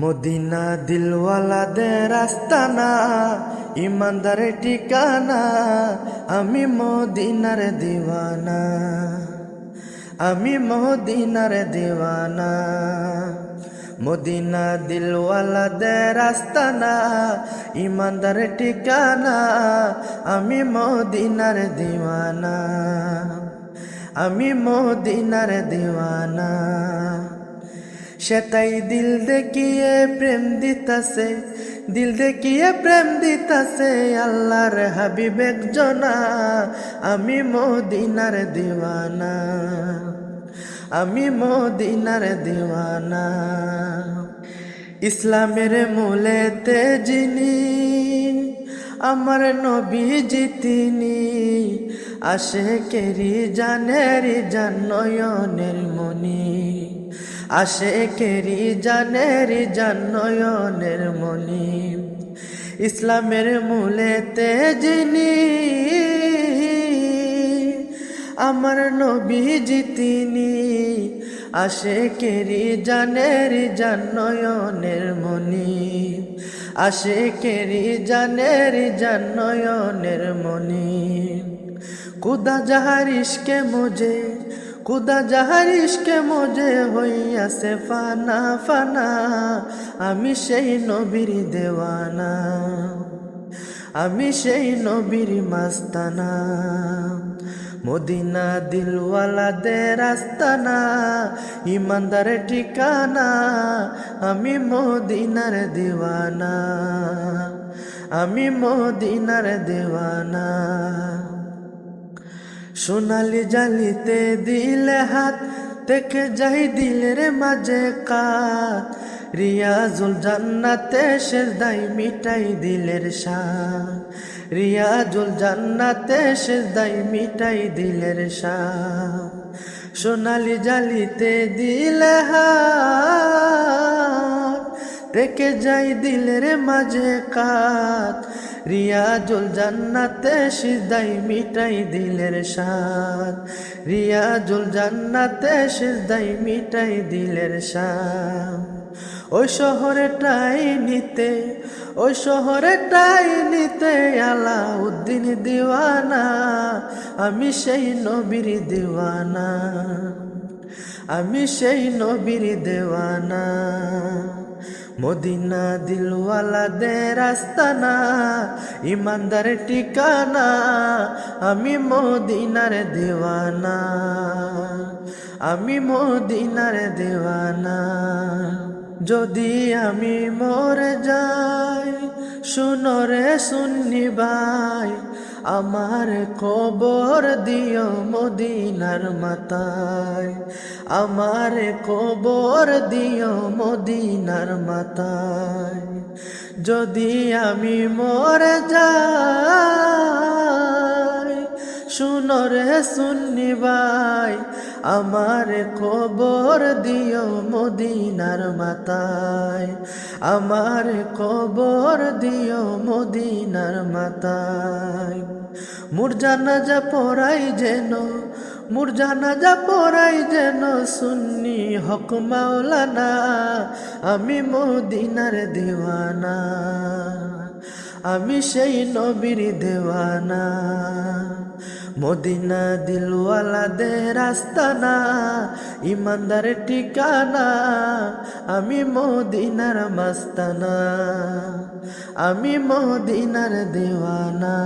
Medina দিলওয়ালাদের আস্তানা ইমানদার ঠিকানা, আমি মদিনার দিওয়ানা, আমি মদিনার দিওয়ানা। মদিনা দিলওয়ালাদের আস্তানা ইমানদার ঠিকানা, আমি মদিনার দিওয়ানা, আমি মদিনার দিওয়ানা। সেটাই দিল দেখিয়ে প্রেম দিতাছে, দিল দেখিয়ে প্রেম দিতাছে আল্লাহর হাবিব জনা আমি মদিনার দিওয়ানা, আমি মদিনার দিওয়ানা। ইসলামের মূলেতে যিনি, আমার নবী জিতিনি আসে কেরি জানের জানয়নের মনি আসে কেরি জানের জানয়নের মনি ইসলামের মূলেতে যিনি আমার নবী জিতিনি আসে কেরি জানের জানয়নের মনি আসে কেরি জানের জানয়নের মনি কুদা যাহার ইশকে কুদা যাহার ইশকে মোজে হইয়াছে, ফানা ফানা, আমি সেই নবীর দেওয়ানা, আমি সেই নবীর মাস্তানা। মদিনা দিলওয়ালাদের আস্তানা, ইমানদার ঠিকানা, আমি মদিনার দিওয়ানা, আমি মদিনার দেওয়ানা। সোনালি জালিতে দিলে হাত, দেখে যাই দিলের মাঝে কাত। রিয়াজুল জান্নাতে শেষ দাই মিটাই দিলের শান। রিয়াজুল জান্নাতে শেষ দাই মিটাই দিলের শান। সোনালি জালিতে দিলে হাত, দেখে যাই দিলের মাঝে কাত। রিয়াজুল জান্নাতে সিজদাই মিটাই দিলের সাত রিয়াজুল জান্নাতে সিজদাই মিটাই দিলের সাত ওই শহরে টাই নিতে ওই শহরে টাই নিতে আলাউদ্দিন দিওয়ানা, আমি সেই নবীর দিওয়ানা, আমি সেই নবীর দেওয়ানা। মদিনা দিলওয়ালাদের আস্তানা ইমানদার ঠিকানা, আমি মদিনার দেওয়ানা, আমি মদিনার দেওয়ানা। যদি আমি মরে যাই শুনরে শুননি ভাই আমার কবর দিও মদিনার মাতায় আমার কবর দিও মদিনার মাতায় যদি আমি মরে যাই শুনরে শুননি আমার কবর দিও মদিনার মাতায় আমার কবর দিও মদিনার মাতায় মুর জানাজা পড়াই যেন মুর জানাজা পড়াই যেন সুন্নি হক মাওলানা, আমি মদিনার দেওয়ানা, আমি সেই নবীর দেওয়ানা। মদিনা দিলওয়ালাদের আস্তানা ইমানদার ঠিকানা আমি মদিনার মাস্তানা আমি মদিনার দেওয়ানা।